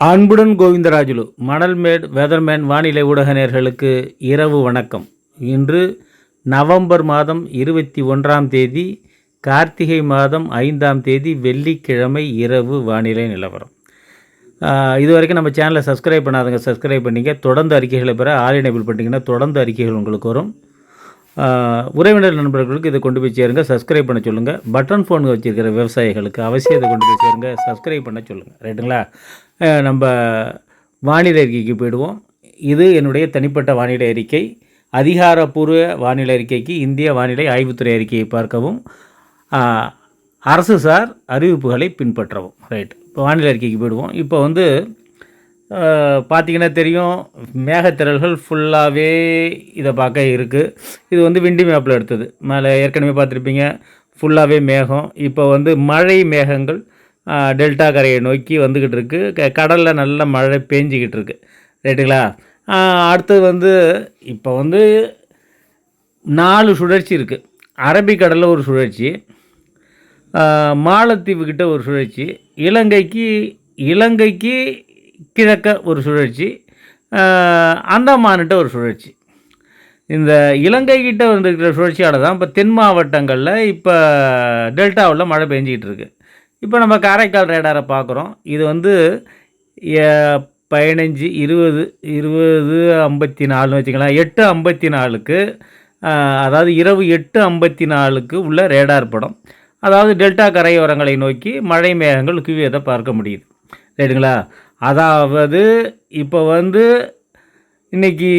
அன்புடன் கோவிந்தராஜுலு மணல்மேட் வெதர்மேன் வானிலை ஊடக நேர்களுக்கு இரவு வணக்கம். இன்று நவம்பர் மாதம் இருபத்தி ஒன்றாம் தேதி கார்த்திகை மாதம் ஐந்தாம் தேதி வெள்ளிக்கிழமை இரவு வானிலை நிலவரம். இதுவரைக்கும் இது வரைக்கும் நம்ம சேனலை சப்ஸ்கிரைப் பண்ணாதவங்க சப்ஸ்கிரைப் பண்ணிங்க. தொடர்ந்து அறிக்கைகளை பெற ஆல் எனேபிள் பண்ணிங்கன்னா தொடர்ந்து அறிக்கைகள் உங்களுக்கு வரும். உறவினர் நண்பர்களுக்கு இதை கொண்டு போய் சேருங்க சப்ஸ்கிரைப் பண்ண சொல்லுங்கள் பட்டன் ஃபோன் வச்சுருக்கிற விவசாயிகளுக்கு அவசியம் இதை கொண்டு போய் சேருங்க சப்ஸ்கிரைப் பண்ண சொல்லுங்கள் ரைட்டுங்களா? நம்ம வானிலை அறிக்கைக்கு போயிடுவோம். இது என்னுடைய தனிப்பட்ட வானிலை அறிக்கை. அதிகாரப்பூர்வ வானிலை அறிக்கைக்கு இந்திய வானிலை ஆய்வுத்துறை அறிக்கையை பார்க்கவும் அரசு சார் அறிவிப்புகளை பின்பற்றவும். ரைட் இப்போ வானிலை அறிக்கைக்கு போயிடுவோம். இப்போ வந்து பார்த்திங்கன்னா பார்த்தீங்கன்னா தெரியும் மேகத்திரல்கள் ஃபுல்லாகவே இதை பார்க்க இருக்குது இது வந்து விண்டி மேப்பில் எடுத்தது. மேலே ஏற்கனவே பார்த்துருப்பீங்க ஃபுல்லாகவே மேகம். இப்போ வந்து மழை மேகங்கள் டெல்டா கரையை நோக்கி வந்துக்கிட்டு இருக்குது க கடலில் நல்ல மழை பேஞ்சிக்கிட்டு இருக்குது ரைட்டுங்களா? அடுத்தது வந்து இப்போ வந்து நாலு சுழற்சி இருக்குது அரபிக்கடலில் ஒரு சுழற்சி மாலத்தீவுக்கிட்ட ஒரு சுழற்சி இலங்கைக்கு இலங்கைக்கு கிழக்க ஒரு சுழற்சி அந்தமான்கிட்ட ஒரு சுழற்சி. இந்த இலங்கைக்கிட்ட வந்துருக்கிற சுழற்சியால் தான் இப்போ தென் மாவட்டங்களில் இப்போ டெல்டாவில் மழை பெஞ்சிக்கிட்டு இருக்குது இப்போ நம்ம காரைக்கால் ரேடாரை பார்க்குறோம். இது வந்து பதினஞ்சு இருபது இருபது ஐம்பத்தி நாலுன்னு வச்சுக்கலாம் எட்டு ஐம்பத்தி நாலுக்கு அதாவது இரவு எட்டு ஐம்பத்தி நாலுக்கு உள்ள ரேடார் படம். அதாவது டெல்டா கரையோரங்களை நோக்கி மழை மேகங்கள் குவியதை பார்க்க முடியுது. ரைட்டுங்களா அதாவது இப்போ வந்து இன்னைக்கு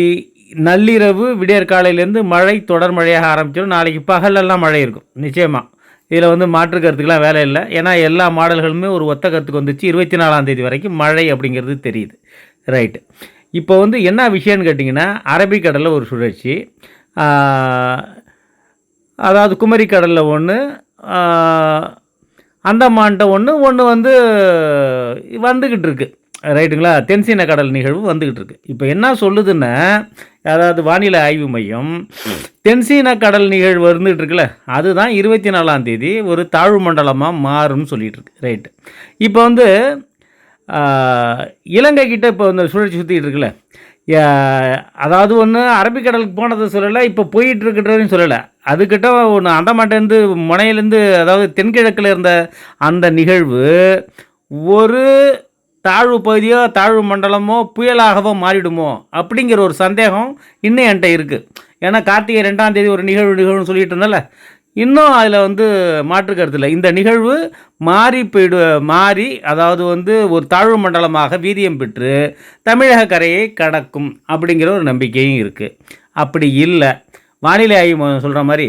நள்ளிரவு விடியற்காலையிலேருந்து மழை தொடர் மழையாக ஆரம்பிச்சிடும். நாளைக்கு பகலெல்லாம் மழை இருக்கும். நிச்சயமாக இதில் வந்து மாற்று கருத்துக்கெலாம் வேலை இல்லை. ஏன்னா எல்லா மாடல்களுமே ஒரு ஒத்த கருத்துக்கு வந்துச்சு. இருபத்தி நாலாம் தேதி வரைக்கும் மழை அப்படிங்கிறது தெரியுது. ரைட்டு இப்போ வந்து என்ன விஷயம்னு கேட்டிங்கன்னா அரபிக்கடலில் ஒரு சுழற்சி. அதாவது குமரிக்கடலில் ஒன்று அந்தமான்ட்ட ஒன்று ஒன்று வந்து வந்துக்கிட்டு இருக்குது ரைட்டுங்களா? தென்சீன கடல் நிகழ்வு வந்துக்கிட்டு இருக்கு. இப்போ என்ன சொல்லுதுன்னா அதாவது வானிலை ஆய்வு மையம் தென்சீன கடல் நிகழ்வு வந்துகிட்டு இருக்குல்ல அதுதான் இருபத்தி நாலாம் தேதி ஒரு தாழ்வு மண்டலமாக மாறும்னு சொல்லிட்டு இருக்கு. ரைட்டு. இப்போ வந்து இலங்கை கிட்ட இப்போ இந்த சுழற்சி சுற்றிட்டு இருக்குல்ல. அதாவது ஒன்று அரபிக்கடலுக்கு போனதை சொல்லலை இப்போ போயிட்டு இருக்கிறதையும் சொல்லலை. அதுக்கிட்ட ஒன்று அந்தமாட்டேருந்து முனையிலேருந்து அதாவது தென்கிழக்கில் இருந்த அந்த நிகழ்வு ஒரு தாழ்வு பகுதியோ தாழ்வு மண்டலமோ புயலாகவோ மாறிடுமோ அப்படிங்கிற ஒரு சந்தேகம் இன்னும் என்கிட்ட இருக்குது ஏன்னா கார்த்திகை ரெண்டாம் தேதி ஒரு நிகழ்வு நிகழ்வுன்னு சொல்லிட்டு இருந்தால இன்னும் அதில் வந்து மாற்று கருத்து இல்லை. இந்த நிகழ்வு மாறி போயிடு மாறி அதாவது வந்து ஒரு தாழ்வு மண்டலமாக வீரியம் பெற்று தமிழக கரையை கடக்கும் அப்படிங்கிற ஒரு நம்பிக்கையும் இருக்குது அப்படி இல்லை. வானிலை ஆய்வு சொல்கிற மாதிரி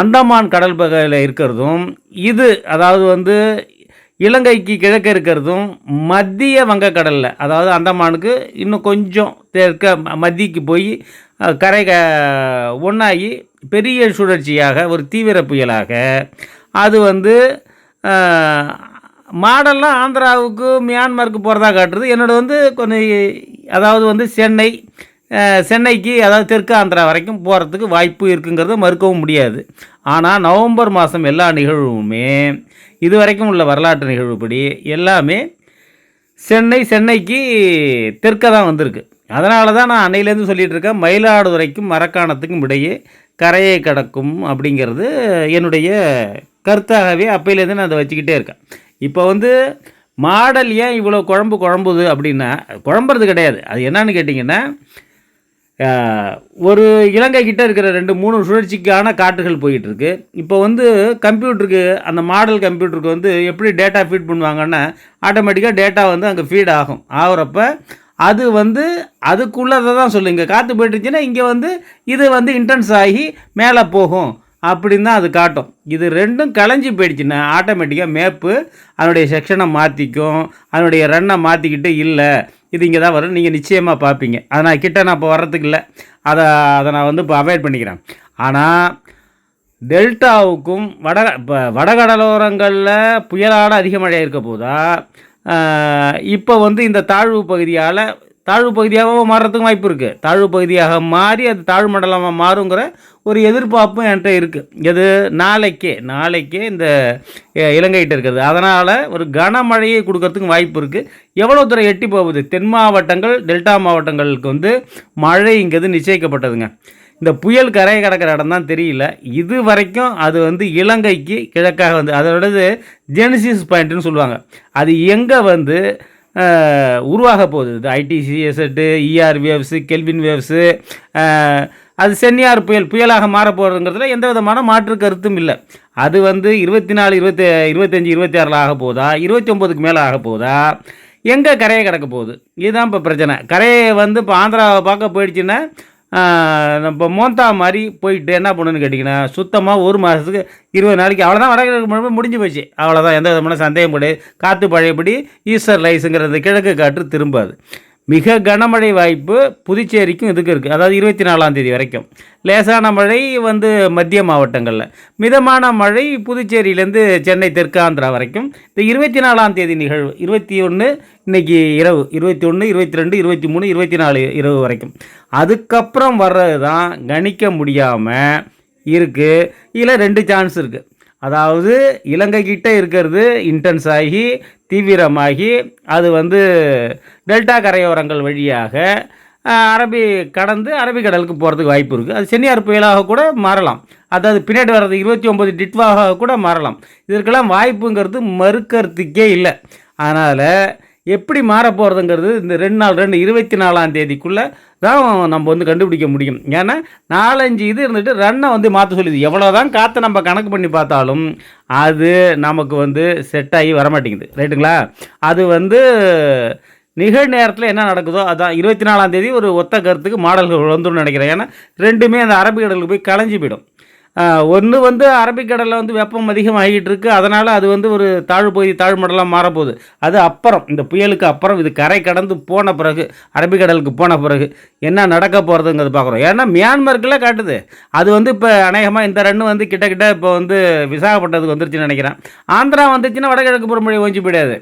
அந்தமான் கடல் பகுதியில் இருக்கிறதும் இது அதாவது வந்து இலங்கைக்கு கிழக்க இருக்கிறதும் மத்திய வங்கக்கடலில். அதாவது அந்தமானுக்கு இன்னும் கொஞ்சம் தெற்க ம- மத்திக்கு போய் கரை க ஒன்றாகி பெரிய சுழற்சியாக ஒரு தீவிர புயலாக. அது வந்து மாடல்லாம் ஆந்திராவுக்கு மியான்மருக்கு போகிறதா காட்டுறது. என்னோட வந்து கொஞ்சம் அதாவது வந்து சென்னை சென்னைக்கு அதாவது தெற்கு ஆந்திரா வரைக்கும் போகிறதுக்கு வாய்ப்பு இருக்குங்கிறத மறுக்கவும் முடியாது. ஆனால் நவம்பர் மாதம் எல்லா நிகழ்வுமே இது வரைக்கும் உள்ள வரலாற்று நிகழ்வுப்படி எல்லாமே சென்னை சென்னைக்கு தெற்க தான் வந்திருக்கு. அதனால தான் நான் அன்னையிலேருந்து சொல்லிகிட்டு இருக்கேன் மயிலாடுதுறைக்கும் மரக்காணத்துக்கும் இடையே கரையை கடக்கும் அப்படிங்கிறது என்னுடைய கருத்தாகவே அப்பையிலேருந்து நான் அதை வச்சுக்கிட்டே இருக்கேன். இப்போ வந்து மாடல் ஏன் இவ்வளோ குழம்பு குழம்புது அப்படின்னா குழம்புறது கிடையாது. அது என்னன்னு கேட்டிங்கன்னா ஒரு இலங்கை கிட்டே இருக்கிற ரெண்டு மூணு சுழற்சிக்கான காற்றுகள் போயிட்டுருக்கு. இப்போ வந்து கம்ப்யூட்டருக்கு அந்த மாடல் கம்ப்யூட்டருக்கு வந்து எப்படி டேட்டா ஃபீட் பண்ணுவாங்கன்னா ஆட்டோமேட்டிக்காக டேட்டா வந்து அங்கே ஃபீட் ஆகும். ஆகிறப்ப அது வந்து அதுக்குள்ளதை தான் சொல்லும் இங்கே காற்று போயிட்டுருச்சுன்னா இங்கே வந்து இது வந்து இன்டென்ஸ் ஆகி மேலே போகும் அப்படின்னு தான் அது காட்டும். இது ரெண்டும் கலைஞ்சி போயிடுச்சுன்னா ஆட்டோமேட்டிக்காக மேப்பு அதனுடைய செக்ஷனை மாற்றிக்கும் அதனுடைய ரன்னை மாற்றிக்கிட்டு இல்லை. இது இங்கே தான் வரும். நீங்கள் நிச்சயமாக பார்ப்பீங்க. அதை நான் கிட்ட நான் இப்போ வர்றதுக்கு இல்லை. அதை அதை நான் வந்து இப்போ அவாய்ட் பண்ணிக்கிறேன். ஆனால் டெல்டாவுக்கும் வட இப்போ வடகடலோரங்களில் புயலால் அதிக மழை இருக்க போதா இப்போ வந்து இந்த தாழ்வு பகுதியால் தாழ்வு பகுதியாகவும் மாறுறதுக்கும் வாய்ப்பு இருக்குது தாழ்வு பகுதியாக மாறி அது தாழ்வு மண்டலமாக மாறுங்கிற ஒரு எதிர்பார்ப்பும் என்கிட்ட இருக்குது எது? நாளைக்கே நாளைக்கே இந்த இலங்கைகிட்ட இருக்கிறது அதனால் ஒரு கனமழையை கொடுக்கறதுக்கும் வாய்ப்பு இருக்குது எவ்வளோ தூரம் எட்டி போகுது? தென் மாவட்டங்கள் டெல்டா மாவட்டங்களுக்கு வந்து மழைங்கிறது நிச்சயிக்கப்பட்டதுங்க. இந்த புயல் கரையை கடக்கிற இடம் தான் தெரியல. இது வரைக்கும் அது வந்து இலங்கைக்கு கிழக்காக வந்து அதோடது ஜெனிசிஸ் பாயிண்ட்னு சொல்லுவாங்க. அது எங்கே வந்து உருவாக போகுது. இது ஐடிசிஎஸ்எட்டு இஆர் வேவ்ஸு கெல்வின் வேவ்ஸு அது சென்னியார் புயல் புயலாக மாறப்போகிறதுங்கிறதுல எந்த விதமான மாற்று கருத்தும் இல்லை. அது வந்து இருபத்தி நாலு இருபத்தி இருபத்தஞ்சி இருபத்தி ஆறில் ஆக போகுதா இருபத்தி ஒம்போதுக்கு மேலே ஆக போகுதா எங்கே கரையை கிடக்க போகுது? இதுதான் இப்போ பிரச்சனை. கரையை வந்து இப்போ ஆந்திராவை பார்க்க போயிடுச்சுன்னா நம்ம மோந்தா மாதிரி போயிட்டு என்ன பண்ணுன்னு கேட்டிங்கன்னா சுத்தமாக ஒரு மாதத்துக்கு இருபது நாளைக்கு அவ்வளோதான் வடகிழக்கு முழுமை முடிஞ்சு போச்சு. அவ்வளோதான் எந்த விதமான சந்தேகம் கிடையாது. காற்று பழையபடி ஈஸ்டர் லைஸுங்கிறது கிழக்கு காற்று திரும்பாது. மிக கனமழை வாய்ப்பு புதுச்சேரிக்கும் இதுக்கு இருக்குது அதாவது இருபத்தி நாலாம் தேதி வரைக்கும். லேசான மழை வந்து மத்திய மாவட்டங்களில். மிதமான மழை புதுச்சேரியிலேருந்து சென்னை தெற்காந்திரா வரைக்கும். இந்த இருபத்தி நாலாம் தேதி நிகழ்வு இருபத்தி ஒன்று இன்னைக்கு இரவு இருபத்தி ஒன்று இருபத்தி ரெண்டு இருபத்தி மூணு இருபத்தி நாலு இரவு வரைக்கும். அதுக்கப்புறம் வர்றது தான் கணிக்க முடியாமல் இருக்குது இதில் ரெண்டு சான்ஸ் இருக்குது அதாவது இலங்கைக்கிட்ட இருக்கிறது இன்டென்ஸ் ஆகி தீவிரமாகி அது வந்து டெல்டா கரையோரங்கள் வழியாக அரபி கடந்து அரபிக்கடலுக்கு போகிறதுக்கு வாய்ப்பு இருக்குது அது சென்னியார் புயலாக கூட மாறலாம். அதாவது பின்னாடி வர்றது இருபத்தி ஒம்பது டிட்வாக கூட மாறலாம். இதற்கெல்லாம் வாய்ப்புங்கிறது மறுக்கறதுக்கே இல்லை. அதனால் எப்படி மாற போகிறதுங்கிறது இந்த ரெண்டு நாள் ரெண்டு இருபத்தி நாலாம் தேதிக்குள்ளே தான் நம்ம வந்து கண்டுபிடிக்க முடியும். ஏன்னா நாலஞ்சு இது இருந்துட்டு ரன்னை வந்து மாற்ற சொல்லுது. எவ்வளோ தான் காற்றை நம்ம கணக்கு பண்ணி பார்த்தாலும் அது நமக்கு வந்து செட் ஆகி வரமாட்டேங்குது. ரைட்டுங்களா? அது வந்து நிகழ்நேரத்தில் என்ன நடக்குதோ அதான் இருபத்தி நாலாம் தேதி ஒரு ஒத்த கருத்துக்கு மாடல்கள் வந்துடும் நினைக்கிறேன். ஏன்னா ரெண்டுமே அந்த அரபிக்கடலுக்கு போய் களைஞ்சு போயிடும். ஒன்று வந்து அரபிக்கடலில் வந்து வெப்பம் அதிகமாகிட்டு இருக்குது அதனால் அது வந்து ஒரு தாழ்வு பகுதி தாழ்மடலாம் மாறப்போகுது. அது அப்புறம் இந்த புயலுக்கு அப்புறம் இது கரை கடந்து போன பிறகு அரபிக்கடலுக்கு போன பிறகு என்ன நடக்க போகிறதுங்கிறது பார்க்குறோம். ஏன்னா மியான்மருக்குள்ள காட்டுது. அது வந்து இப்போ அநேகமாக இந்த ரன்னு வந்து கிட்ட கிட்ட இப்போ வந்து விசாகப்பட்டதுக்கு வந்துருச்சுன்னு நினைக்கிறேன். ஆந்திரா வந்துச்சுன்னா வடகிழக்கு புறமொழி ஓஞ்சி போயிடாது.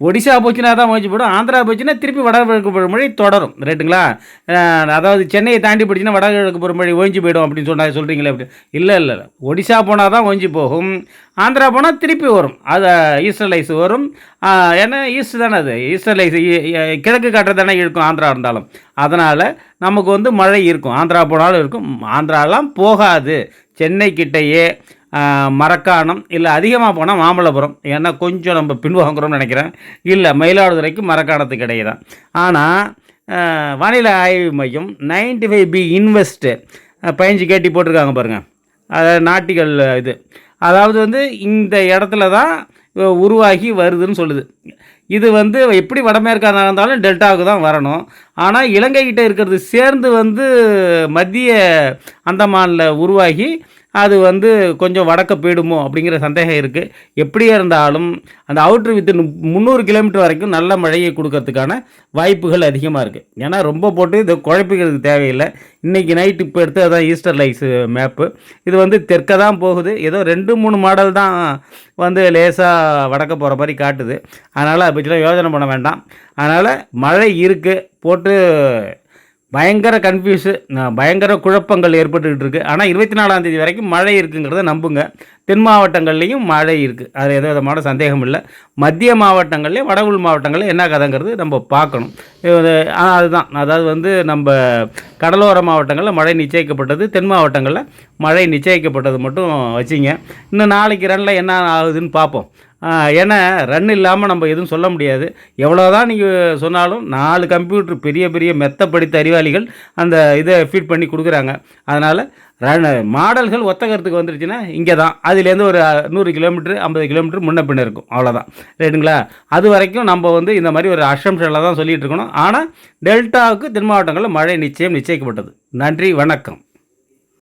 ஒடிசா போச்சுன்னா தான் ஓஞ்சி போயிடும் ஆந்திரா போச்சுன்னா திருப்பி வடகிழக்கு புறமொழி தொடரும் ரைட்டுங்களா அதாவது சென்னையை தாண்டி போச்சுன்னா வடகிழக்கு புறமொழி ஒழிஞ்சு போயிடும் அப்படின்னு சொன்னா சொல்கிறீங்களே அப்படி. இல்லை இல்லை இல்லை. ஒடிசா போனால் தான் ஒழிஞ்சு போகும் ஆந்திரா போனால் திருப்பி வரும். அது ஈஸ்டர்லைஸ் வரும். ஏன்னா ஈஸ்ட் தானே அது. ஈஸ்டர்லைஸ் கிழக்கு காற்று தானே இருக்கும் ஆந்திரா இருந்தாலும். அதனால் நமக்கு வந்து மழை இருக்கும். ஆந்திரா போனாலும் இருக்கும். ஆந்திராலாம் போகாது. சென்னை கிட்டேயே மரக்காணம் இல்லை அதிகமாக போனால் மாமல்லபுரம். ஏன்னா கொஞ்சம் நம்ம பின்வாங்குறோம்னு நினைக்கிறேன். இல்லை மயிலாடுதுறைக்கு மரக்காணத்துக்கு இடையே தான். ஆனால் வானிலை ஆய்வு மையம் நைன்டி ஃபைவ் பி இன்வெஸ்ட்டு பயஞ்சு கேட்டி போட்டிருக்காங்க பாருங்கள் அதாவது நாட்டிகள் இது. அதாவது வந்து இந்த இடத்துல தான் உருவாகி வருதுன்னு சொல்லுது. இது வந்து எப்படி வடமேற்காக இருந்தாலும் டெல்டாவுக்கு தான் வரணும். ஆனால் இலங்கைக்கிட்ட இருக்கிறது சேர்ந்து வந்து மத்திய அந்தமானில் உருவாகி அது வந்து கொஞ்சம் வடக்க போயிடுமோ அப்படிங்கிற சந்தேகம் இருக்குது எப்படியா இருந்தாலும் அந்த அவுட்ரு வித்து முந்நூறு கிலோமீட்டர் வரைக்கும் நல்ல மழையை கொடுக்கறதுக்கான வாய்ப்புகள் அதிகமாக இருக்குது ஏன்னா ரொம்ப போட்டு இது குழப்பிக்கிறதுக்கு தேவையில்லை. இன்றைக்கி நைட்டு இப்போ எடுத்து அதான் ஈஸ்டர் லைஸ் மேப்பு இது வந்து தெற்க தான் போகுது. ஏதோ ரெண்டு மூணு மாடல் தான் வந்து லேசாக வடக்க போகிற மாதிரி காட்டுது. அதனால் அதை பற்றிலாம் யோசனை பண்ண வேண்டாம். அதனால் மழை இருக்குது போட்டு பயங்கர கன்ஃபியூஸு பயங்கர குழப்பங்கள் ஏற்பட்டுக்கிட்டு இருக்குது ஆனால் இருபத்தி நாலாம் தேதி வரைக்கும் மழை இருக்குங்கிறத நம்புங்க. தென் மாவட்டங்கள்லேயும் மழை இருக்குது அது எந்த விதமான சந்தேகம் இல்லை. மத்திய மாவட்டங்கள்லேயும் வட மாவட்டங்களில் என்ன கதைங்கிறது நம்ம பார்க்கணும். ஆனால் அதுதான். அதாவது வந்து நம்ம கடலோர மாவட்டங்களில் மழை நிச்சயிக்கப்பட்டது தென் மாவட்டங்களில் மழை நிச்சயிக்கப்பட்டது மட்டும் வச்சிங்க. இன்னும் நாளைக்கு ரனில் என்ன ஆகுதுன்னு பார்ப்போம். ஏன்னா ரன் இல்லாமல் நம்ம எதுவும் சொல்ல முடியாது. எவ்வளோதான் நீங்கள் சொன்னாலும் நாலு கம்ப்யூட்டர் பெரிய பெரிய மெத்த படித்த அறிவாளிகள் அந்த இதை ஃபீட் பண்ணி கொடுக்குறாங்க. அதனால் ரன் மாடல்கள் ஒத்த கருத்துக்கு வந்துருச்சுன்னா இங்கே தான் அதுலேருந்து ஒரு நூறு கிலோமீட்ரு ஐம்பது கிலோமீட்டர் முன்ன பின்ன இருக்கும். அவ்வளோதான் ரைட்டுங்களா அது வரைக்கும் நம்ம வந்து இந்த மாதிரி ஒரு அசம்ஷனில் தான் சொல்லிகிட்டு இருக்கணும். ஆனால் டெல்டாவுக்கு தென் மாவட்டங்களில் மழை நிச்சயம் நிச்சயிக்கப்பட்டது. நன்றி வணக்கம்.